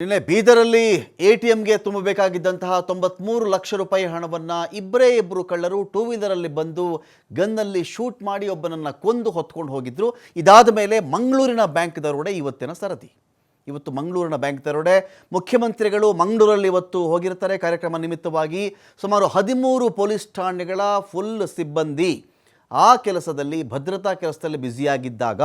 ನಿನ್ನೆ ಬೀದರಲ್ಲಿ A T ಎಂಗೆ ತುಂಬಬೇಕಾಗಿದ್ದಂತಹ ತೊಂಬತ್ಮೂರು ಲಕ್ಷ ರೂಪಾಯಿ ಹಣವನ್ನು ಇಬ್ಬರೇ ಇಬ್ಬರು ಕಳ್ಳರು ಟೂ ವೀಲರಲ್ಲಿ ಬಂದು ಗನ್ನಲ್ಲಿ ಶೂಟ್ ಮಾಡಿ ಒಬ್ಬನನ್ನು ಕೊಂದು ಹೊತ್ಕೊಂಡು ಹೋಗಿದ್ರು. ಇದಾದ ಮೇಲೆ ಮಂಗಳೂರಿನ ಬ್ಯಾಂಕ್ ದರೋಡೆ ಇವತ್ತಿನ ಸರದಿ. ಇವತ್ತು ಮಂಗಳೂರಿನ ಬ್ಯಾಂಕ್ ದರೋಡೆ ಮುಖ್ಯಮಂತ್ರಿಗಳು ಮಂಗಳೂರಲ್ಲಿ ಇವತ್ತು ಹೋಗಿರ್ತಾರೆ. ಕಾರ್ಯಕ್ರಮ ನಿಮಿತ್ತವಾಗಿ ಸುಮಾರು ಹದಿಮೂರು ಪೊಲೀಸ್ ಠಾಣೆಗಳ ಫುಲ್ ಸಿಬ್ಬಂದಿ ಆ ಕೆಲಸದಲ್ಲಿ ಭದ್ರತಾ ಕೆಲಸದಲ್ಲಿ ಬ್ಯುಸಿಯಾಗಿದ್ದಾಗ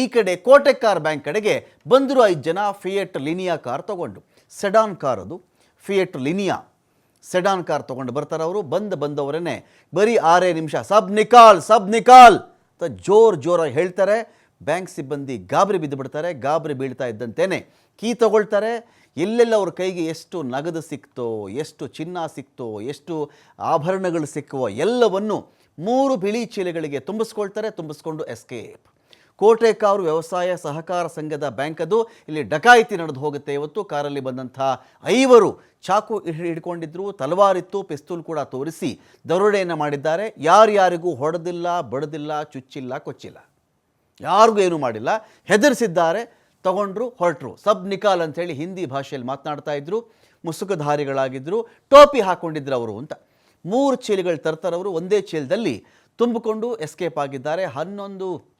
ಈ ಕಡೆ ಕೋಟೆ ಕಾರ್ ಬ್ಯಾಂಕ್ ಕಡೆಗೆ ಬಂದರು ಐದು ಜನ ಫಿಯೆಟ್ ಲಿನಿಯಾ ಕಾರ್ ತಗೊಂಡು. ಸೆಡಾನ್ ಕಾರ್ ಅದು. Fiat Linea. ಸೆಡಾನ್ ಕಾರ್ ತಗೊಂಡು ಬರ್ತಾರೆ ಅವರು. ಬಂದು ಬಂದವರೇ ಬರೀ ಆರೇ ನಿಮಿಷ, ಸಬ್ ನಿಕಾಲ್ ಸಬ್ ನಿಕಾಲ್ ಅಂತ ಜೋರು ಜೋರಾಗಿ ಹೇಳ್ತಾರೆ. ಬ್ಯಾಂಕ್ ಸಿಬ್ಬಂದಿ ಗಾಬರಿ ಬಿದ್ದು ಬಿಡ್ತಾರೆ. ಗಾಬರಿ ಬೀಳ್ತಾ ಇದ್ದಂತೇನೆ ಕೀ ತಗೊಳ್ತಾರೆ. ಎಲ್ಲೆಲ್ಲ ಅವ್ರ ಕೈಗೆ ಎಷ್ಟು ನಗದು ಸಿಕ್ತೋ, ಎಷ್ಟು ಚಿನ್ನ ಸಿಕ್ತೋ, ಎಷ್ಟು ಆಭರಣಗಳು ಸಿಕ್ಕುವ ಎಲ್ಲವನ್ನು ಮೂರು ಬಿಳಿ ಚೀಲಗಳಿಗೆ ತುಂಬಿಸ್ಕೊಳ್ತಾರೆ. ತುಂಬಿಸ್ಕೊಂಡು ಎಸ್ಕೇಪ್ ಕೋಟೆಕಾರು ವ್ಯವಸಾಯ ಸಹಕಾರ ಸಂಘದ ಬ್ಯಾಂಕದು ಇಲ್ಲಿ ಡಕಾಯಿತಿ ನಡೆದು ಹೋಗುತ್ತೆ. ಇವತ್ತು ಕಾರಲ್ಲಿ ಬಂದಂಥ ಐವರು ಚಾಕು ಹಿಡ್- ಹಿಡ್ಕೊಂಡಿದ್ರು. ತಲವಾರಿತ್ತು, ಪಿಸ್ತೂಲ್ ಕೂಡ ತೋರಿಸಿ ದರೋಡೆಯನ್ನು ಮಾಡಿದ್ದಾರೆ. ಯಾರ್ಯಾರಿಗೂ ಹೊಡೆದಿಲ್ಲ, ಬಡದಿಲ್ಲ, ಚುಚ್ಚಿಲ್ಲ, ಕೊಚ್ಚಿಲ್ಲ. ಯಾರಿಗೂ ಏನೂ ಮಾಡಿಲ್ಲ. ಹೆದರಿಸಿದ್ದಾರೆ, ತಗೊಂಡ್ರು, ಹೊರಟರು. ಸಬ್ ನಿಕಾಲ್ ಅಂಥೇಳಿ ಹಿಂದಿ ಭಾಷೆಯಲ್ಲಿ ಮಾತನಾಡ್ತಾ ಇದ್ರು. ಮುಸುಕುಧಾರಿಗಳಾಗಿದ್ದರು ಟೋಪಿ ಹಾಕ್ಕೊಂಡಿದ್ರು ಅವರು ಅಂತ. ಮೂರು ಚೀಲಗಳು ತರ್ತಾರವರು ಒಂದೇ ಚೀಲದಲ್ಲಿ ತುಂಬಿಕೊಂಡು ಎಸ್ಕೇಪ್ ಆಗಿದ್ದಾರೆ. ಹನ್ನೊಂದು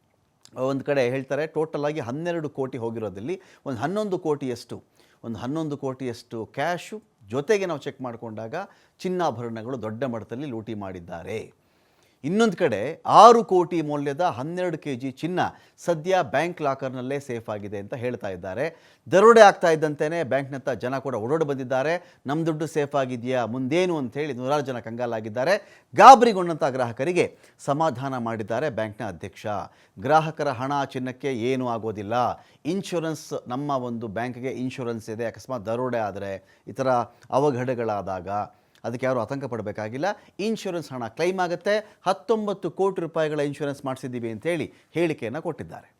ಒಂದು ಕಡೆ ಹೇಳ್ತಾರೆ ಟೋಟಲ್ ಆಗಿ ಹನ್ನೆರಡು ಕೋಟಿ ಹೋಗಿರೋದಲ್ಲಿ ಒಂದು ಹನ್ನೊಂದು ಕೋಟಿಯಷ್ಟು, ಒಂದು ಹನ್ನೊಂದು ಕೋಟಿಯಷ್ಟು ಕ್ಯಾಶು ಜೊತೆಗೆ ನಾವು ಚೆಕ್ ಮಾಡಿಕೊಂಡಾಗ ಚಿನ್ನಾಭರಣಗಳು ದೊಡ್ಡ ಮಟ್ಟದಲ್ಲಿ ಲೂಟಿ ಮಾಡಿದ್ದಾರೆ. ಇನ್ನೊಂದು ಕಡೆ ಆರು ಕೋಟಿ ಮೌಲ್ಯದ ಹನ್ನೆರಡು ಕೆ ಜಿ ಚಿನ್ನ ಸದ್ಯ ಬ್ಯಾಂಕ್ ಲಾಕರ್ನಲ್ಲೇ ಸೇಫ್ ಆಗಿದೆ ಅಂತ ಹೇಳ್ತಾ ಇದ್ದಾರೆ. ದರೋಡೆ ಆಗ್ತಾ ಇದ್ದಂತೆಯೇ ಬ್ಯಾಂಕ್ನತ್ತ ಜನ ಕೂಡ ಓಡೋಡಿ ಬಂದಿದ್ದಾರೆ. ನಮ್ಮ ದುಡ್ಡು ಸೇಫ್ ಆಗಿದೆಯಾ, ಮುಂದೇನು ಅಂತೇಳಿ ನೂರಾರು ಜನ ಕಂಗಾಲಾಗಿದ್ದಾರೆ. ಗಾಬರಿಗೊಂಡಂಥ ಗ್ರಾಹಕರಿಗೆ ಸಮಾಧಾನ ಮಾಡಿದ್ದಾರೆ ಬ್ಯಾಂಕ್ನ ಅಧ್ಯಕ್ಷ. ಗ್ರಾಹಕರ ಹಣ ಚಿನ್ನಕ್ಕೆ ಏನೂ ಆಗೋದಿಲ್ಲ. ಇನ್ಶೂರೆನ್ಸ್ ನಮ್ಮ ಒಂದು ಬ್ಯಾಂಕ್ಗೆ ಇನ್ಶೂರೆನ್ಸ್ ಇದೆ. ಅಕಸ್ಮಾತ್ ದರೋಡೆ ಆದರೆ ಈ ಥರ ಅವಘಡಗಳಾದಾಗ ಅದಕ್ಕೆ ಯಾರು ಆತಂಕ ಪಡಬೇಕಾಗಿಲ್ಲ ಇನ್ಶೂರೆನ್ಸ್ ಹಣ ಕ್ಲೈಮ್ ಆಗುತ್ತೆ. ಹತ್ತೊಂಬತ್ತು ಕೋಟಿ ರೂಪಾಯಿಗಳ ಇನ್ಶೂರೆನ್ಸ್ ಮಾಡಿಸಿದ್ದೀವಿ ಅಂತೇಳಿ ಹೇಳಿಕೆಯನ್ನು ಕೊಟ್ಟಿದ್ದಾರೆ.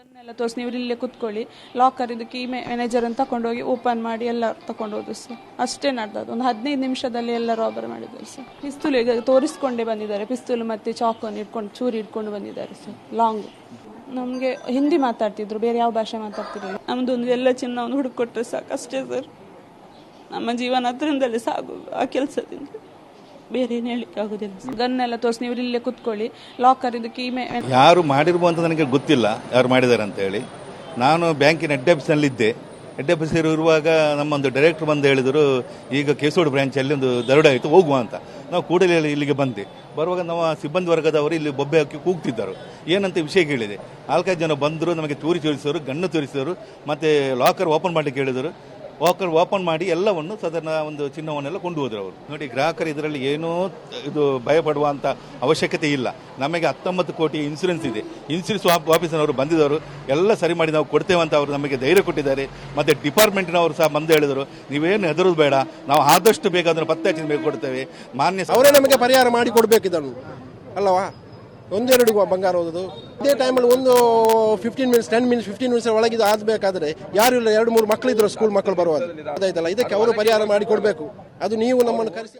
ಅದನ್ನೆಲ್ಲ ತೋರಿಸಿ ನೀವು ಇಲ್ಲೇ ಕುತ್ಕೊಳ್ಳಿ. ಲಾಕರ್ ಇದು ಕೀ ಮ್ಯಾನೇಜರ್ ಅಂತ ತಗೊಂಡೋಗಿ ಓಪನ್ ಮಾಡಿ ಎಲ್ಲ ತಗೊಂಡೋದು ಸರ್. ಅಷ್ಟೇ ನಡೆದದ್ದು. ಒಂದು ಹದಿನೈದು ನಿಮಿಷದಲ್ಲಿ ಎಲ್ಲ ರಾಬರ್ ಮಾಡಿದ್ದಾರೆ ಸರ್. ಪಿಸ್ತೂಲ್ ಈಗ ತೋರಿಸ್ಕೊಂಡೇ ಬಂದಿದ್ದಾರೆ. ಪಿಸ್ತೂಲ್ ಮತ್ತೆ ಚಾಕನ್ನು ಇಟ್ಕೊಂಡು ಚೂರಿ ಇಟ್ಕೊಂಡು ಬಂದಿದ್ದಾರೆ ಸರ್. ಲಾಂಗ್ ನಮಗೆ ಹಿಂದಿ ಮಾತಾಡ್ತಿದ್ರು, ಬೇರೆ ಯಾವ ಭಾಷೆ ಮಾತಾಡ್ತಿರಲಿಲ್ಲ. ನಮ್ದು ಒಂದು ಎಲ್ಲ ಚಿನ್ನ ಒಂದು ಹುಡುಕೊಟ್ರೆ ಸಾಕು ಅಷ್ಟೇ ಸರ್. ನಮ್ಮ ಜೀವನ ಅದರಿಂದಲೇ ಸಾಗು, ಆ ಕೆಲಸದಿಂದ. ಬೇರೆ ಏನು ಹೇಳಲಿಕ್ಕೆ ಆಗೋದಿಲ್ಲ ಗನ್ನೆಲ್ಲ ತೋರಿಸಿ, ನೀವು ಇಲ್ಲೇ ಕುತ್ಕೊಳ್ಳಿ. ಲಾಕರ್ ಇದು ಕೀ ಮೇ ಯಾರು ಮಾಡಿರ್ಬೋದು ಅಂತ ನನಗೆ ಗೊತ್ತಿಲ್ಲ, ಯಾರು ಮಾಡಿದ್ದಾರೆ ಅಂತ ಹೇಳಿ. ನಾನು ಬ್ಯಾಂಕಿನ ಹೆಡ್ ಆಫೀಸ್ನಲ್ಲಿದ್ದೆ. ಆಫೀಸರ್ ಇರುವಾಗ ನಮ್ಮೊಂದು ಡೈರೆಕ್ಟರ್ ಬಂದು ಹೇಳಿದರು, ಈಗ ಕೇಸೋಡು ಬ್ರ್ಯಾಂಚಲ್ಲಿ ಒಂದು ದರೋಡೆ ಆಯಿತು, ಹೋಗುವ ಅಂತ. ನಾವು ಕೂಡಲೇ ಇಲ್ಲಿಗೆ ಬಂದೆ ಬರುವಾಗ ನಮ್ಮ ಸಿಬ್ಬಂದಿ ವರ್ಗದವರು ಇಲ್ಲಿ ಬೊಬ್ಬೆ ಹಾಕಿ ಕೂಗ್ತಿದ್ದರು. ಏನಂತ ವಿಷಯ ಕೇಳಿದೆ? ನಾಲ್ಕೈದು ಜನ ಬಂದರು, ನಮಗೆ ತೂರಿ ತೋರಿಸಿದರು, ಗಣ್ಣು ತೋರಿಸಿದರು, ಮತ್ತು ಲಾಕರ್ ಓಪನ್ ಮಾಡಲಿಕ್ಕೆ ಹೇಳಿದರು. ವಾಕರ್ ಓಪನ್ ಮಾಡಿ ಎಲ್ಲವನ್ನು ಸದನ ಒಂದು ಚಿನ್ನವನ್ನೆಲ್ಲ ಕೊಂಡು ಹೋದರು ಅವರು. ನೋಡಿ, ಗ್ರಾಹಕರು ಇದರಲ್ಲಿ ಏನೂ ಇದು ಭಯಪಡುವಂಥ ಅವಶ್ಯಕತೆ ಇಲ್ಲ. ನಮಗೆ ಹತ್ತೊಂಬತ್ತು ಕೋಟಿ ಇನ್ಸೂರೆನ್ಸ್ ಇದೆ. ಇನ್ಸೂರೆನ್ಸ್ ಆಫೀಸಿನವರು ಬಂದಿದ್ದವರು ಎಲ್ಲ ಸರಿ ಮಾಡಿ ನಾವು ಕೊಡ್ತೇವೆ ಅಂತ ಅವರು ನಮಗೆ ಧೈರ್ಯ ಕೊಟ್ಟಿದ್ದಾರೆ. ಮತ್ತು ಡಿಪಾರ್ಟ್ಮೆಂಟ್ನವರು ಸಹ ಬಂದು ಹೇಳಿದರು, ನೀವೇನು ಹೆದರೋದು ಬೇಡ, ನಾವು ಆದಷ್ಟು ಬೇಗ ಪತ್ತೆ ಹಚ್ಚಿದ ಕೊಡ್ತೇವೆ. ಮಾನ್ಯ ಅವರೇ ನಮಗೆ ಪರಿಹಾರ ಮಾಡಿ ಕೊಡಬೇಕು ಅಲ್ಲವಾ? ಒಂದೆರಡು ಬಂಗಾರ ಓದೋದು ಅದೇ ಟೈಮಲ್ಲಿ ಒಂದು fifteen minutes ten minutes fifteen minutes ಒಳಗಿದ ಆಗಬೇಕಾದ್ರೆ ಯಾರು ಇಲ್ಲ, ಎರಡು, ಮೂರು ಮಕ್ಕಳಿದ್ರು ಸ್ಕೂಲ್ ಮಕ್ಕಳು ಬರುವಾಗ. ಅದಾಯ್ತಲ್ಲ, ಇದಕ್ಕೆ ಅವರು ಪರಿಹಾರ ಮಾಡಿ ಕೊಡಬೇಕು. ಅದು ನೀವು ನಮ್ಮನ್ನು ಕರೆಸಿ